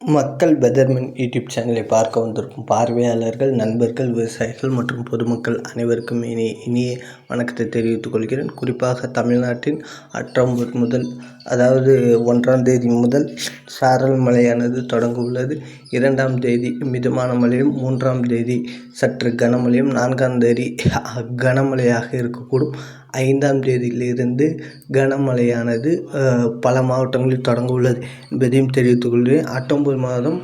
மக்கள் பெதர்மென் யூடியூப் சேனலை பார்க்க வந்திருக்கும் பார்வையாளர்கள் நண்பர்கள் விவசாயிகள் மற்றும் பொதுமக்கள் அனைவருக்கும் இனிய இனிய வணக்கத்தை தெரிவித்துக் கொள்கிறேன். குறிப்பாக தமிழ்நாட்டின் அக்டோபர் முதல் அதாவது ஒன்றாம் தேதி முதல் சாரல் மழையானது தொடங்க உள்ளது இரண்டாம் தேதி மிதமான மழையும் மூன்றாம் தேதி சற்று கனமழையும் நான்காம் தேதி கனமழையாக இருக்கக்கூடும். ஐந்தாம் தேதியிலிருந்து கனமழையானது பல மாவட்டங்களில் தொடங்க உள்ளது என்பதையும் தெரிவித்துக் கொள்கிறேன். அக்டோபர் மாதம்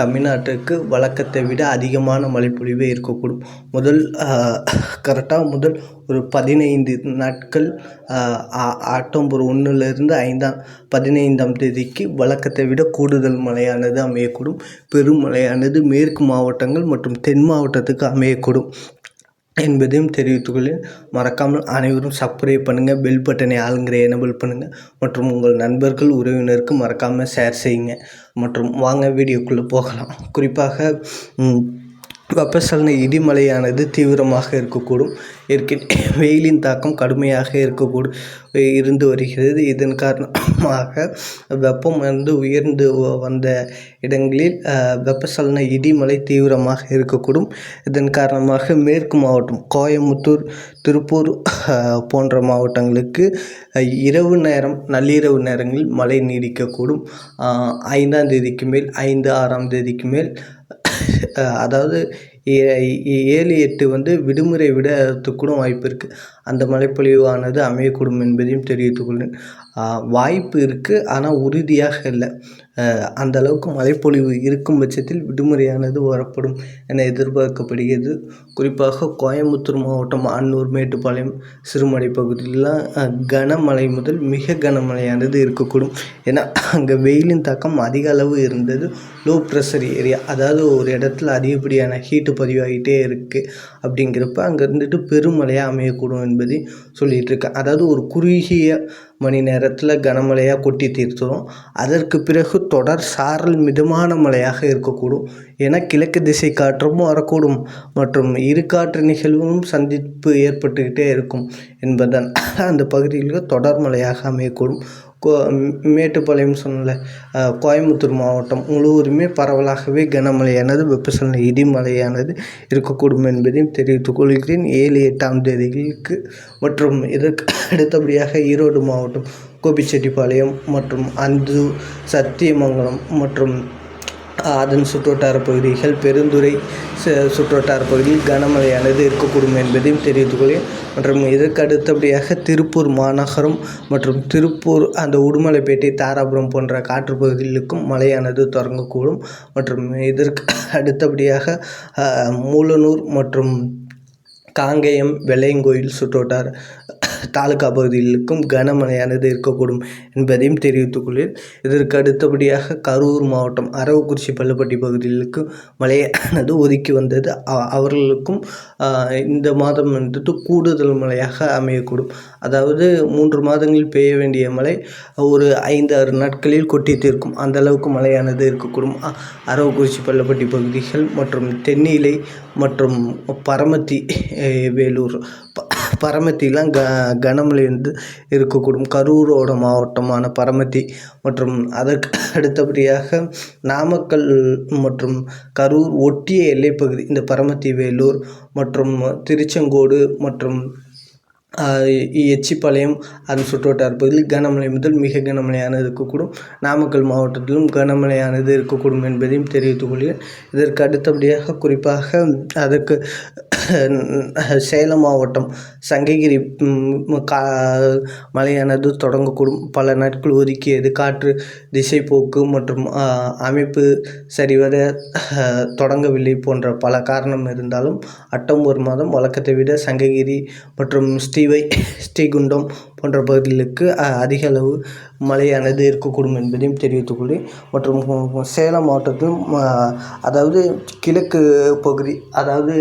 தமிழ்நாட்டுக்கு வழக்கத்தை விட அதிகமான மழைப்பொழிவு இருக்கக்கூடும். முதல் கரெக்டாக முதல் ஒரு பதினைந்து நாட்கள் அக்டோபர் ஒன்றுலேருந்து ஐந்தாம் பதினைந்தாம் தேதிக்கு வழக்கத்தை விட கூடுதல் மழையானது அமையக்கூடும். பெரும் மழையானது மேற்கு மாவட்டங்கள் மற்றும் தென் மாவட்டத்துக்கு அமையக்கூடும். என்பதையும் தெரிவித்துக்கொள்ளேன் மறக்காமல் அனைவரும் சப்ஸ்கிரைப் பண்ணுங்கள் பெல் பட்டனை ஆளுங்கிற எனபிள் பண்ணுங்கள் மற்றும் உங்கள் நண்பர்கள் உறவினருக்கு மறக்காமல் ஷேர் செய்யுங்க. மற்றும் வாங்க வீடியோக்குள்ளே போகலாம். குறிப்பாக வெப்பசலன இடிமலையானது தீவிரமாக இருக்கக்கூடும். ஏற்கனவே வெயிலின் தாக்கம் கடுமையாக இருக்கக்கூடும் இருந்து வருகிறது. இதன் காரணமாக வெப்பம் வந்து உயர்ந்து வந்த இடங்களில் வெப்பசலன இடிமலை தீவிரமாக இருக்கக்கூடும். இதன் காரணமாக மேற்கு மாவட்டம் கோயமுத்தூர் திருப்பூர் போன்ற மாவட்டங்களுக்கு இரவு நேரம் நள்ளிரவு நேரங்களில் மழை நீடிக்கக்கூடும். ஐந்தாம் தேதிக்கு மேல் ஐந்து ஆறாம் தேதிக்கு மேல் அதாவது ஏழு எட்டு வந்து விடுமுறை விடத்துக்கூட வாய்ப்பு இருக்குது அந்த மழைப்பொழிவானது அமையக்கூடும் என்பதையும் தெரிவித்துக் கொள்கிறேன் வாய்ப்பு இருக்குது ஆனால் உறுதியாக இல்லை. அந்த அளவுக்கு மழைப்பொழிவு இருக்கும் பட்சத்தில் விடுமுறையானது வரப்படும் என எதிர்பார்க்கப்படுகிறது. குறிப்பாக கோயம்புத்தூர் மாவட்டம் அன்னூர் மேட்டுப்பாளையம் சிறுமலை பகுதியிலாம் கனமழை முதல் மிக கனமழையானது இருக்கக்கூடும். ஏன்னா அங்கே வெயிலின் தாக்கம் அதிக அளவு இருந்தது. லோ ப்ரெஷர் ஏரியா அதாவது ஒரு இடத்துல அதிகப்படியான ஹீட்டு பதிவாகிட்டே இருக்குது அப்படிங்கிறப்ப அங்கே இருந்துட்டு பெருமழையாக அமையக்கூடும் என்பதை சொல்லிகிட்டு இருக்கேன் அதாவது ஒரு குறுகிய மணி நேரத்தில் கனமழையாக கொட்டி தீர்த்துடும் அதற்கு பிறகு தொடர் சாரல் மிதமான மழையாக இருக்கக்கூடும் என கிழக்கு திசை காற்றும் வரக்கூடும். மற்றும் இரு காற்று நிகழ்வும் சந்திப்பு ஏற்பட்டுக்கிட்டே இருக்கும் என்பதால் அந்த பகுதியில் தொடர் மழையாக அமையக்கூடும். கோ மேட்டுப்பாளையம் சொன்னல கோயம்புத்தூர் மாவட்டம் முழுவதுமே பரவலாகவே கனமழையானது வெப்பசலன இடிமழையானது இருக்கக்கூடும் என்பதையும் தெரிவித்துக் கொள்கிறேன். ஏழு எட்டாம் தேதிகளுக்கு மற்றும் இதற்கு அடுத்தபடியாக ஈரோடு மாவட்டம் கோபிச்செட்டிப்பாளையம் மற்றும் அந்து சத்தியமங்கலம் மற்றும் அதன் சுற்றுவட்டார பகுதிகள் பெருந்துறை சுற்றுவட்டார பகுதியில் கனமழையானது இருக்கக்கூடும் என்பதையும் தெரிவித்துக் மற்றும் இதற்கு அடுத்தபடியாக திருப்பூர் மாநகரம் மற்றும் திருப்பூர் அந்த உடுமலைப்பேட்டை தாராபுரம் போன்ற காற்று பகுதிகளுக்கும் மழையானது தொடங்கக்கூடும். மற்றும் இதற்கு அடுத்தபடியாக மூலனூர் மற்றும் காங்கேயம் வெள்ளையங்கோயில் சுற்றுவட்டார தாலுக்கா பகுதிகளுக்கும் கனமழையானது இருக்கக்கூடும் என்பதையும் தெரிவித்துக் கொள்கிறேன் இதற்கு அடுத்தபடியாக கரூர் மாவட்டம் அரவக்குறிச்சி பள்ளப்பட்டி பகுதிகளுக்கு மழையானது ஒதுக்கி வந்தது. அவர்களுக்கும் இந்த மாதம் வந்துட்டு கூடுதல் மழையாக அமையக்கூடும். அதாவது மூன்று மாதங்களில் பெய்ய வேண்டிய மழை ஒரு ஐந்து ஆறு நாட்களில் கொட்டி தீர்க்கும். அந்த அளவுக்கு மழையானது இருக்கக்கூடும். அரவக்குறிச்சி பள்ளப்பட்டி பகுதிகள் மற்றும் தென்னிலை மற்றும் பரமத்தி வேலூர் பரமத்திலாம் க கனமழை வந்து இருக்கக்கூடும். கரூரோட மாவட்டமான பரமத்தி மற்றும் அதற்கு அடுத்தபடியாக நாமக்கல் மற்றும் கரூர் ஒட்டிய எல்லைப்பகுதி இந்த பரமத்தி வேலூர் மற்றும் திருச்செங்கோடு மற்றும் எச்சிப்பாளையம் அதன் சுற்றுவட்டார பகுதியில் கனமழை முதல் மிக கனமழையானது இருக்கக்கூடும். நாமக்கல் மாவட்டத்திலும் கனமழையானது இருக்கக்கூடும் என்பதையும் தெரிவித்துக் கொள்கிறேன். இதற்கு அடுத்தபடியாக குறிப்பாக அதற்கு சேலம் மாவட்டம் சங்ககிரி கா மழையானது தொடங்கக்கூடும். பல நாட்கள் ஒதுக்கியது காற்று திசை போக்கு மற்றும் அமைப்பு சரிவர தொடங்கவில்லை போன்ற பல காரணம் இருந்தாலும் அக்டோபர் மாதம் வழக்கத்தை விட சங்ககிரி மற்றும் സ്റ്റീവ് സ്റ്റീഗുണ്ടും போன்ற பகுதிகளுக்கு அதிக அளவு மழையானது இருக்கக்கூடும் என்பதையும் தெரிவித்துக் கொள்கிறேன். மற்றும் சேலம் மாவட்டத்திலும் அதாவது கிழக்கு பகுதி அதாவது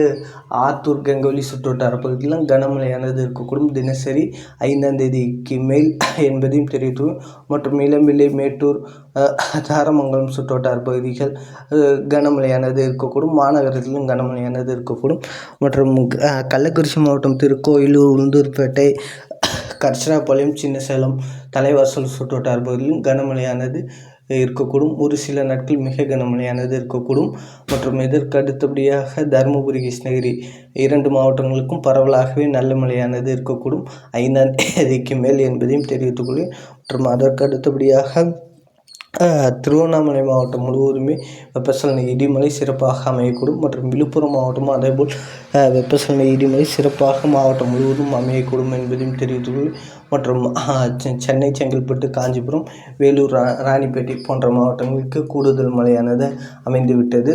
ஆத்தூர் கங்கவள்ளி சுற்றுவட்டார பகுதியிலும் கனமழையானது இருக்கக்கூடும். தினசரி ஐந்தாம் தேதிக்கு மேல் என்பதையும் தெரிவித்து மற்றும் இளம்பிள்ளை மேட்டூர் தாரமங்கலம் சுற்றுவட்டார பகுதிகள் கனமழையானது இருக்கக்கூடும். மாநகரத்திலும் கனமழையானது இருக்கக்கூடும். மற்றும் கள்ளக்குறிச்சி மாவட்டம் திருக்கோயிலூர் உளுந்தூர்பேட்டை கர்ச்சனாபாளையம் சின்ன சேலம் தலைவாசல் சுற்றுவட்டார பகுதியிலும் கனமழையானது இருக்கக்கூடும். ஒரு சில நாட்கள் மிக கனமழையானது இருக்கக்கூடும். மற்றும் இதற்கு அடுத்தபடியாக தருமபுரி கிருஷ்ணகிரி இரண்டு மாவட்டங்களுக்கும் பரவலாகவே நல்ல மழையானது இருக்கக்கூடும். ஐந்தாம் தேதிக்கு மேல் என்பதையும் தெரிவித்துக்கொள்வேன் மற்றும் அதற்கு அடுத்தபடியாக திருவண்ணாமலை மாவட்டம் முழுவதுமே வெப்பசலன இடிமழை சிறப்பாக அமையக்கூடும் மற்றும் விழுப்புரம் மாவட்டமும் அதேபோல் வெப்பசலன இடிமழை சிறப்பாக மாவட்டம் முழுவதும் அமையக்கூடும் என்பதையும் தெரிவித்துக் மற்றும் சென்னை செங்கல்பட்டு காஞ்சிபுரம் வேலூர் ரா ராணிப்பேட்டை போன்ற மாவட்டங்களுக்கு கூடுதல் மழையானது அமைந்துவிட்டது.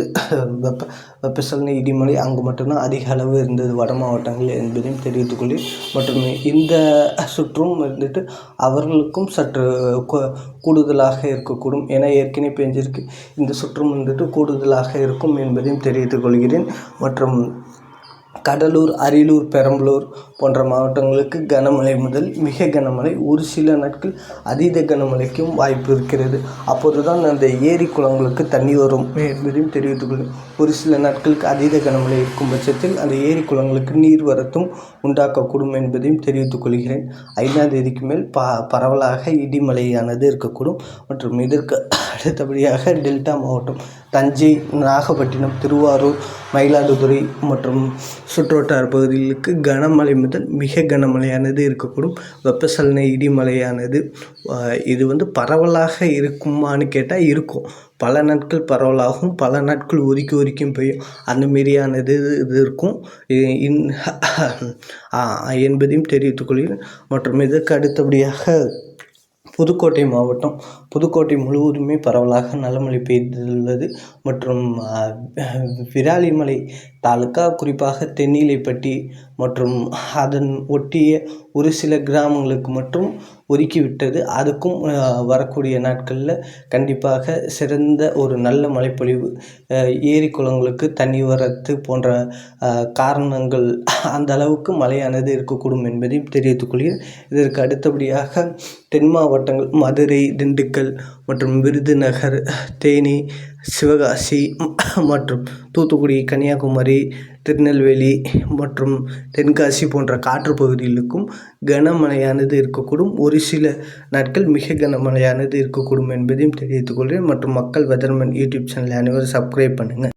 வெப்ப வெப்பசலன இடிமலை அங்கு மட்டும்தான் அதிக அளவு இருந்தது வட மாவட்டங்கள் என்பதையும் தெரிவித்துக் கொள்கிறேன் மற்றும் இந்த சுற்றும் வந்துட்டு அவர்களுக்கும் சற்று கூடுதலாக இருக்கக்கூடும் என ஏற்கனவே பெஞ்சிருக்கு. இந்த சுற்றும் வந்துட்டு கூடுதலாக இருக்கும் என்பதையும் தெரிவித்துக் கொள்கிறேன். மற்றும் கடலூர் அரியலூர் பெரம்பலூர் போன்ற மாவட்டங்களுக்கு கனமழை முதல் மிக கனமழை ஒரு சில நாட்கள் அதீத கனமழைக்கும் வாய்ப்பு இருக்கிறது. அப்போது தான் அந்த ஏரி குளங்களுக்கு தண்ணி வரும். என்பதையும் தெரிவித்துக் ஒரு சில நாட்களுக்கு அதீத கனமழை இருக்கும் பட்சத்தில் அந்த ஏரி குளங்களுக்கு நீர் வரத்தும் உண்டாக்கக்கூடும் என்பதையும் தெரிவித்துக் கொள்கிறேன் ஐந்தாம் தேதிக்கு மேல் ப பரவலாக இடிமழையானது இருக்கக்கூடும் மற்றும் இதற்கு அடுத்தபடியாக டெல்டா மாவட்டம் தஞ்சை நாகப்பட்டினம் திருவாரூர் மயிலாடுதுறை மற்றும் சுற்றுவட்டார பகுதிகளுக்கு கனமழை முதல் மிக கனமழையானது இருக்கக்கூடும். வெப்பசலன இடிமலையானது இது வந்து பரவலாக இருக்குமான்னு கேட்டால் இருக்கும். பல நாட்கள் பரவலாகும் பல நாட்கள் ஒதுக்கி ஒதுக்கியும் பெய்யும். அந்த மாரியானது இது இருக்கும். என்பதையும் தெரிவித்துக்கொள்கிறேன் மற்றும் இதற்கு அடுத்தபடியாக புதுக்கோட்டை மாவட்டம். புதுக்கோட்டை முழுவதுமே பரவலாக நல்ல மழை பெய்துள்ளது. மற்றும் விராலிமலை தாலுக்கா குறிப்பாக தென்னிலைப்பட்டி மற்றும் அதன் ஒட்டிய ஒரு சில கிராமங்களுக்கு மட்டும் ஒதுக்கிவிட்டது அதுக்கும் வரக்கூடிய நாட்களில் கண்டிப்பாக சிறந்த ஒரு நல்ல மழைப்பொழிவு ஏரி குளங்களுக்கு தண்ணி வரத்து போன்ற காரணங்கள் அந்த அளவுக்கு மழையானது இருக்கக்கூடும் என்பதையும் தெரிவித்துக்கொள்கிறேன் இதற்கு அடுத்தபடியாக தென் மாவட்டங்கள் மதுரை திண்டுக்கல் மற்றும் விருதுநகர் தேனி சிவகாசி மற்றும் தூத்துக்குடி கன்னியாகுமரி திருநெல்வேலி மற்றும் தென்காசி போன்ற காற்று பகுதிகளுக்கும் கனமழையானது இருக்கக்கூடும். ஒரு சில நாட்கள் மிக கனமழையானது இருக்கக்கூடும் என்பதையும் தெரிவித்துக் கொள்கிறேன். மற்றும் மக்கள் வெதர்மேன் யூடியூப் சேனலை அனைவரும் சப்ஸ்கிரைப் பண்ணுங்கள்